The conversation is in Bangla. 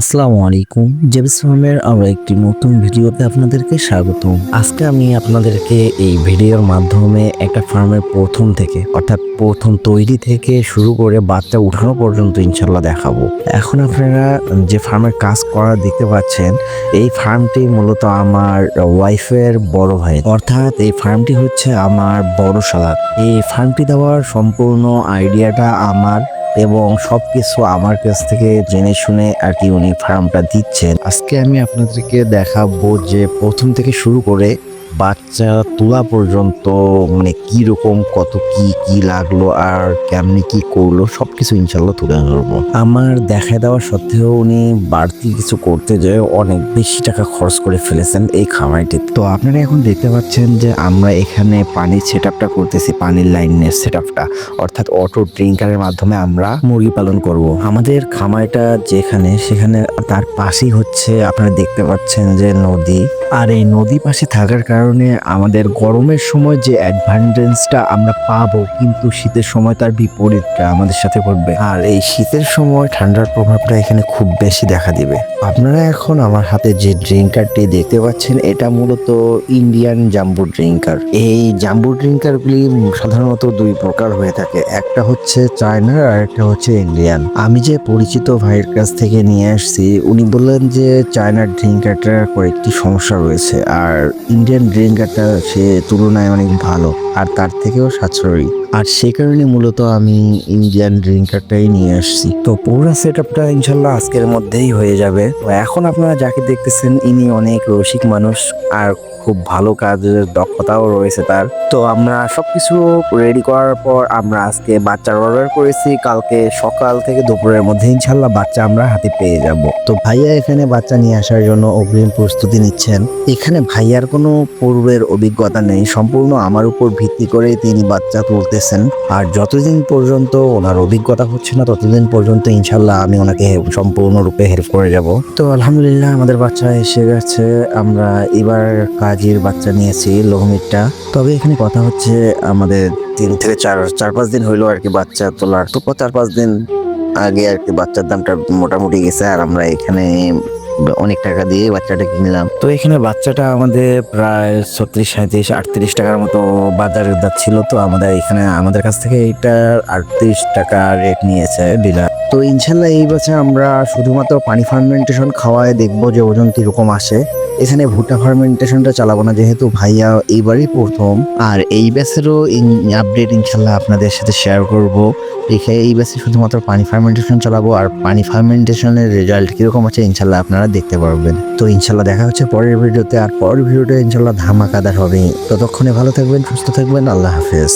আসসালামু আলাইকুম। জেবিস ফার্মের আরও একটি নতুন ভিডিওতে আপনাদেরকে স্বাগত আজকে আমি আপনাদেরকে এই ভিডিওর মাধ্যমে একটা ফার্মের প্রথম থেকে, অর্থাৎ প্রথম তৈরি থেকে শুরু করে বাচ্চা উঠানো পর্যন্ত ইনশাল্লাহ দেখাবো। এখন আপনারা যে ফার্মের কাজ করা দেখতে পাচ্ছেন, এই ফার্মটি মূলত আমার ওয়াইফের বড় ভাই অর্থাৎ এই ফার্মটি হচ্ছে আমার বড় সালাদ এই ফার্মটি দেওয়ার সম্পূর্ণ আইডিয়াটা আমার এবং সব কিছু আমার কাছ থেকে জেনে শুনে আর কি উনি ফার্মটা দিচ্ছেন। আজকে আমি আপনাদেরকে দেখাবো যে প্রথম থেকে শুরু করে বাচ্চা তোলা পর্যন্ত মানে কি রকম কত কি কি লাগল, আর কেমনি কি করল, সবকিছু ইনশাল্লাহ তুলে ধরবো। আমার দেখা দেওয়া সত্ত্বেও উনি বাড়তি কিছু করতে যেয়ে অনেক বেশি টাকা খরচ করে ফেলেছেন এই খামারটি। তো আপনারা এখন দেখতে পাচ্ছেন যে আমরা এখানে পানির সেট আপটা করতেছি, পানির লাইনের সেট আপটা অর্থাৎ অটো ড্রিঙ্কারের মাধ্যমে আমরা মুরগি পালন করব। আমাদের খামারটা যেখানে, সেখানে তার পাশেই হচ্ছে, আপনারা দেখতে পাচ্ছেন যে নদী। আর এই নদী পাশে থাকার কারণে আমাদের গরমের সময় যে অ্যাডভান্টেজটা আমরা পাবো, কিন্তু শীতের সময় তার বিপরীতটা আমাদের সাথে ঘটবে। আর এই শীতের সময় ঠান্ডার প্রভাবটা এখানে খুব বেশি দেখা দিবে। আপনারা এখন আমার হাতে যে ড্রিঙ্কারটি দেখতে পাচ্ছেন, এটা মূলত ইন্ডিয়ান জাম্বু ড্রিঙ্কার। এই জাম্বু ড্রিঙ্কারগুলি সাধারণত দুই প্রকার হয়ে থাকে। একটা হচ্ছে চায়নার আর একটা হচ্ছে ইন্ডিয়ান। আমি যে পরিচিত ভাইয়ের কাছ থেকে নিয়ে আসছি, উনি বললেন যে চায়নার ড্রিঙ্কারটার কয়েকটি সমস্যা রয়েছে আর ইন্ডিয়ান ড্রিঙ্কারটা সে তুলনায় অনেক ভালো আর তার থেকেও সাশ্রয়ী। আর সে কারণে মূলত আমি ইন্ডিয়ান ড্রিঙ্কারটাই নিয়ে আসছি। তো পুরো সেট আপটা ইনশাল্লাহ আজকের মধ্যেই হয়ে যাবে। এখন আপনারা যাকে দেখতেছেন, ইনি অনেক রসিক মানুষ আর খুব ভালো কাজের দক্ষতাও রয়েছে তার। তো আমরা সবকিছু রেডি করার পর আমরা আজকে বাচ্চার অর্ডার করেছি। কালকে সকাল থেকে দুপুরের মধ্যে ইনশাল্লাহ বাচ্চা আমরা হাতে পেয়ে যাব। তো ভাইয়া এখানে বাচ্চা নিয়ে আসার জন্য অগ্রিম প্রস্তুতি নিচ্ছেন। এখানে ভাইয়ার কোনো পূর্বের অভিজ্ঞতা নেই। সম্পূর্ণ আমার উপর ভিত্তি করে তিনি বাচ্চা তুলতেছেন। আর যতদিন পর্যন্ত ওনার অভিজ্ঞতা হচ্ছে না, ততদিন পর্যন্ত ইনশাল্লাহ আমি ওনাকে সম্পূর্ণরূপে হেল্প করে যাব। তো আলহামদুলিল্লাহ আমাদের বাচ্চা এসে গেছে। আমরা এবার কাজের বাচ্চা নিয়েছি লোহমিটটা তবে এখানে কথা হচ্ছে আমাদের তিন থেকে চার চার পাঁচ দিন হইল আর কি বাচ্চা তোলার। তো চার পাঁচ দিন আগে আর কি বাচ্চার দামটা মোটামুটি গেছে আর আমরা এখানে অনেক টাকা দিয়ে বাচ্চাটা কিনলাম। তো এখানে বাচ্চাটা আমাদের প্রায় ছত্রিশ সাঁত্রিশ আটত্রিশ টাকার মতো বাজারে ছিল তো আমাদের এখানে, আমাদের কাছ থেকে এটা আটত্রিশ টাকা রেট নিয়েছে ডিলার তো ইনশাল্লাহ এই বছর আমরা শুধুমাত্র পানি ফার্মেন্টেশন খাওয়ায় দেখব যে ওজন কীরকম আসে। এখানে ভুট্টা ফার্মেন্টেশনটা চালাবো না, যেহেতু ভাইয়া এইবারই প্রথম। আর এই ব্যাচেরও আপডেট ইনশাল্লাহ আপনাদের সাথে শেয়ার করব। এখানে এই ব্যাচে শুধুমাত্র পানি ফার্মেন্টেশন চালাবো, আর পানি ফার্মেন্টেশনের রেজাল্ট কীরকম আছে ইনশাল্লাহ আপনারা দেখতে পারবেন। তো ইনশাল্লাহ দেখা হচ্ছে পরের ভিডিওতে আর পরের ভিডিওটা ইনশাল্লাহ ধামাকাদার হবে। ততক্ষণে ভালো থাকবেন, সুস্থ থাকবেন, আল্লাহ হাফেজ।